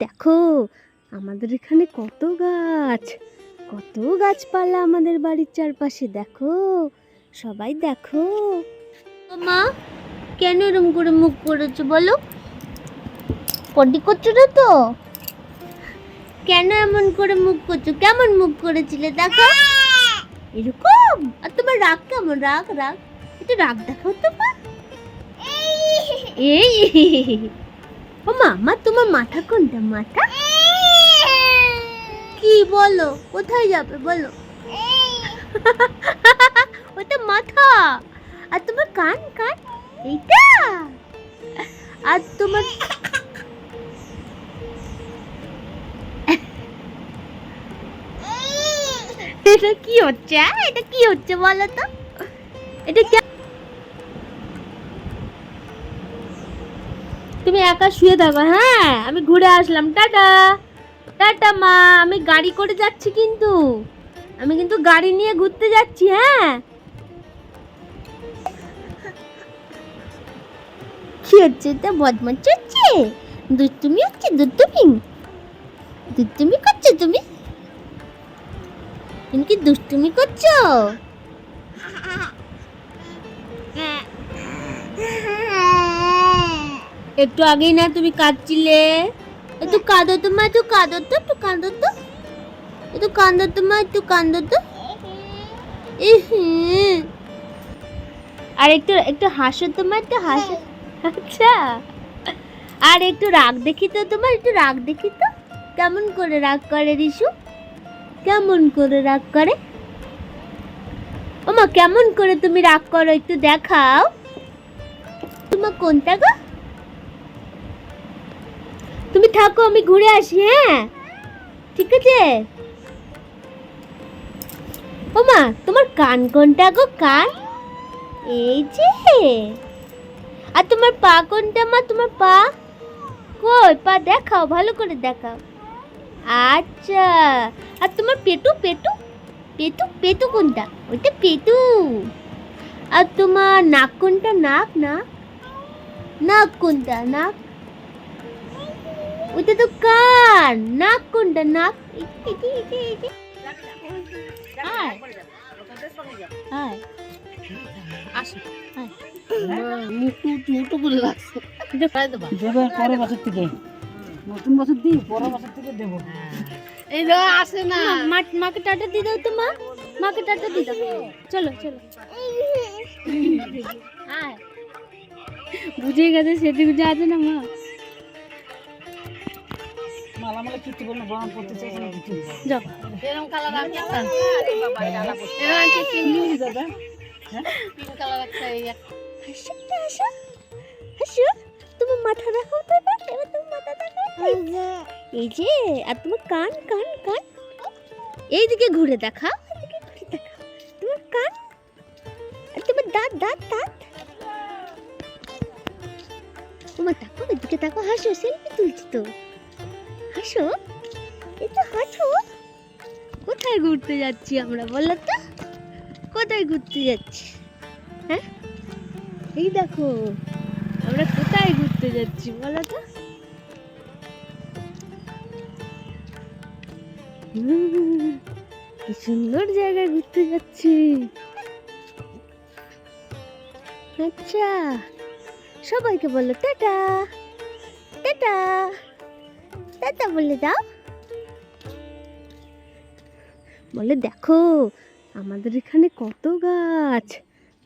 দেখো আমাদের এখানে কত গাছ কত গাছপালা আমাদের বাড়ির চারপাশে দেখো সবাই দেখো। মা কেন এরম করে মুখ করেছ বলো? পটি করছ না তো? কেন এমন করে মুখ করছ? কেমন মুখ করেছিলে দেখো। এরকম? আর তোমার রাগ কেমন? রাগ রাগ। একটু রাগ দেখাও তো মা। এই। ও মামা, তোমার মাথা কোনটা, মাথা? কি বলো? কোথায় যাবে, বলো? ওটা মাথা। আর তোমার কান কান? এইটা? আর তোমার এটা কি হচ্ছে এটা কি হচ্ছে বলো তো? এটা তুমি একা শুয়ে থাকো হ্যাঁ? আমি ঘুরে আসলাম, টাটা। টাটা, মা। আমি গাড়ি করে যাচ্ছি কিন্তু। আমি কিন্তু গাড়ি নিয়ে ঘুরতে যাচ্ছি হ্যাঁ? কি হচ্ছে এটা? বদমাস হচ্ছে? দুষ্টুমি হচ্ছে? দুষ্টুমি দুষ্টুমি করছ তুমি? তুমি কি দুষ্টুমি করছ? একটু আগেই না তুমি কাঁদছিলে? একটু কাঁদো তো মা, একটু কাঁদো তো, একটু কাঁদো তো। একটু কাঁদো তো মা, একটু কাঁদো তো। আর একটু একটু হাসো তো মা, একটু হাসো। আচ্ছা। আর একটু রাগ দেখি তো তোমার, একটু রাগ দেখি তো। কেমন করে রাগ করে রিশু কেমন করে রাগ করে? ওমা, কেমন করে তুমি রাগ করো একটু দেখাও। তোমার কোনটা গো? তুমি থাকো, আমি ঘুরে আসি হ্যাঁ? ঠিক আছে? ওমা, তোমার কান কোনটা গো, কান? এই যে। আর তোমার পা কোনটা মা? তোমার পা? কই, পা দেখাও, ভালো করে দেখাও। আচ্ছা আর তোমার পেটু পেটু? পেটু পেটু কোনটা? ওইটা পেটু। আর তোমার নাক কোনটা? নাক না নাক কোনটা? নাক ওইটা তো কান নাক কোনটা নাক নতুন বছর দিই পরের বছর থেকে দেবো এই আসে না মাকে টাটা দিয়ে দাও তো মা মাকে টাটা দিয়ে দাও চলো চলো বুঝে গেছে বুঝে আছে না মা মালামালা কিনতে বলল করতে চাইছে না কিছু যাও। এরকম কালার আছে দাদা হাসো তো হাসো। হাসো। তোমার মাথা দেখাও তো এবার এবার তোমার মাথা দেখাও এই যে আর তোমার কান কান কান। এইদিকে ঘুরে দেখা এইদিকে তোমার কান আর তোমার দাঁত দাঁত দাঁত। তোমার তাকো এদিকে তাকো হাসো সেলফি তুলছি তো। হাসো এই তো কোথায় ঘুরতে যাচ্ছি আমরা বলো তো? কোথায় ঘুরতে যাচ্ছি? হ্যাঁ? এই দেখো, আমরা কোথায় ঘুরতে যাচ্ছি বলো তো? কি সুন্দর জায়গায় ঘুরতে যাচ্ছি। আচ্ছা সবাইকে বলো টাটা। টাটা। বলে দাও। বলে দেখো, আমাদের এখানে কত গাছ,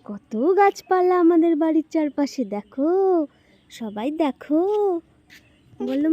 কত গাছপালা আমাদের বাড়ির চারপাশে, দেখো, সবাই দেখো। বলল